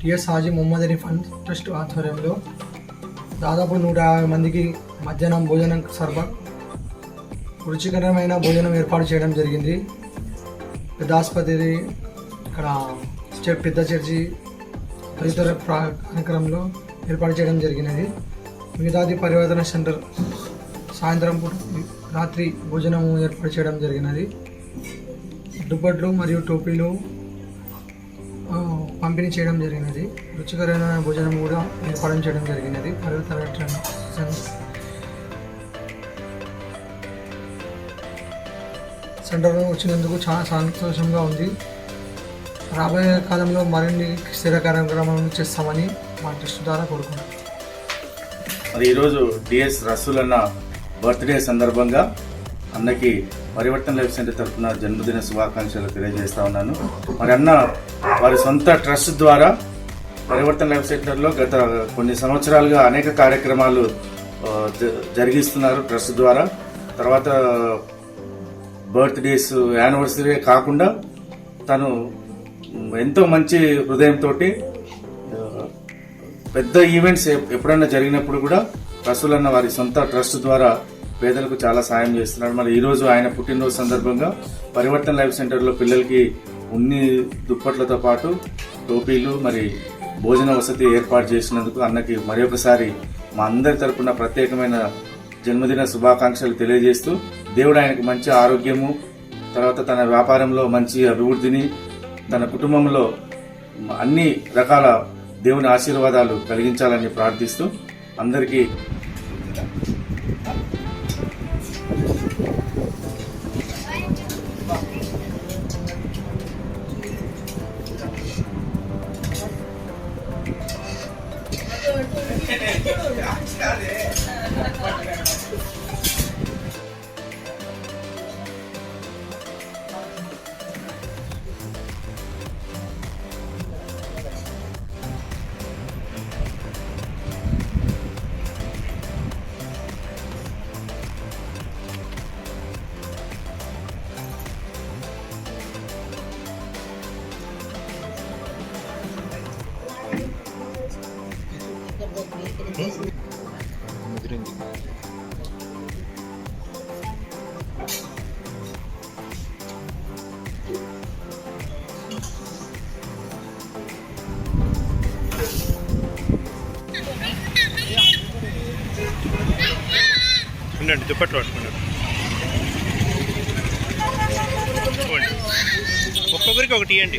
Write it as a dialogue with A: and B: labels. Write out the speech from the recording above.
A: TS Haji Mohammed Ali fund trust ఆధ్వర్యంలో దాదాపు నూట యాభై మందికి మధ్యాహ్నం భోజనం సర్వ రుచికరమైన భోజనం ఏర్పాటు చేయడం జరిగింది. పెద్ద ఆసుపత్రి ఇక్కడ స్టెప్ పెద్ద చర్చి తదితర కార్యక్రమంలో ఏర్పాటు చేయడం జరిగినది. మిగతాది పరివర్తన సెంటర్ సాయంత్రం పూట రాత్రి భోజనం ఏర్పాటు చేయడం జరిగినది. దుప్పట్లు మరియు టోపీలు పంపిణీ చేయడం జరిగినది. రుచికరమైన భోజనం కూడా ఏర్పాటు చేయడం జరిగినది. పరివర్తన సెంటర్ సెంటర్లో వచ్చినందుకు చాలా సంతోషంగా ఉంది. రాబోయే కాలంలో మరిన్ని స్థిర కార్యక్రమాలను చేస్తామని మా ట్రస్ట్ ద్వారా కోరుకున్నాం
B: అది ఈరోజు డిఎస్ రసూల్ అన్న బర్త్డే సందర్భంగా అన్నకి పరివర్తన లైఫ్ సెంటర్ తరఫున జన్మదిన శుభాకాంక్షలు తెలియజేస్తా ఉన్నాను. మరి అన్న వారి సొంత ట్రస్ట్ ద్వారా పరివర్తన లైఫ్ సెంటర్లో గత కొన్ని సంవత్సరాలుగా అనేక కార్యక్రమాలు జరిగిస్తున్నారు ట్రస్ట్ ద్వారా. తర్వాత బర్త్డేస్ యానివర్సరీ కాకుండా తను ఎంతో మంచి హృదయంతో పెద్ద ఈవెంట్స్ ఎప్పుడైనా జరిగినప్పుడు కూడా రసూలన్న వారి సొంత ట్రస్ట్ ద్వారా పేదలకు చాలా సాయం చేస్తున్నాడు. మరి ఈరోజు ఆయన పుట్టినరోజు సందర్భంగా పరివర్తన లైఫ్ సెంటర్లో పిల్లలకి ఉన్ని దుప్పట్లతో పాటు టోపీలు మరి భోజన వసతి ఏర్పాటు చేసినందుకు అన్నకి మరొకసారి మా అందరి తరపున ప్రత్యేకమైన జన్మదిన శుభాకాంక్షలు తెలియజేస్తూ దేవుడు ఆయనకు మంచి ఆరోగ్యము తర్వాత తన వ్యాపారంలో మంచి అభివృద్ధిని తన కుటుంబంలో అన్ని రకాల దేవుని ఆశీర్వాదాలు కలిగించాలని ప్రార్థిస్తూ అందరికీ 아, 친하네.
C: ఉండండి దుప్పట్లు పట్టుకున్నాడు ఒక్కొక్కరికి ఒకటి ఇవ్వండి.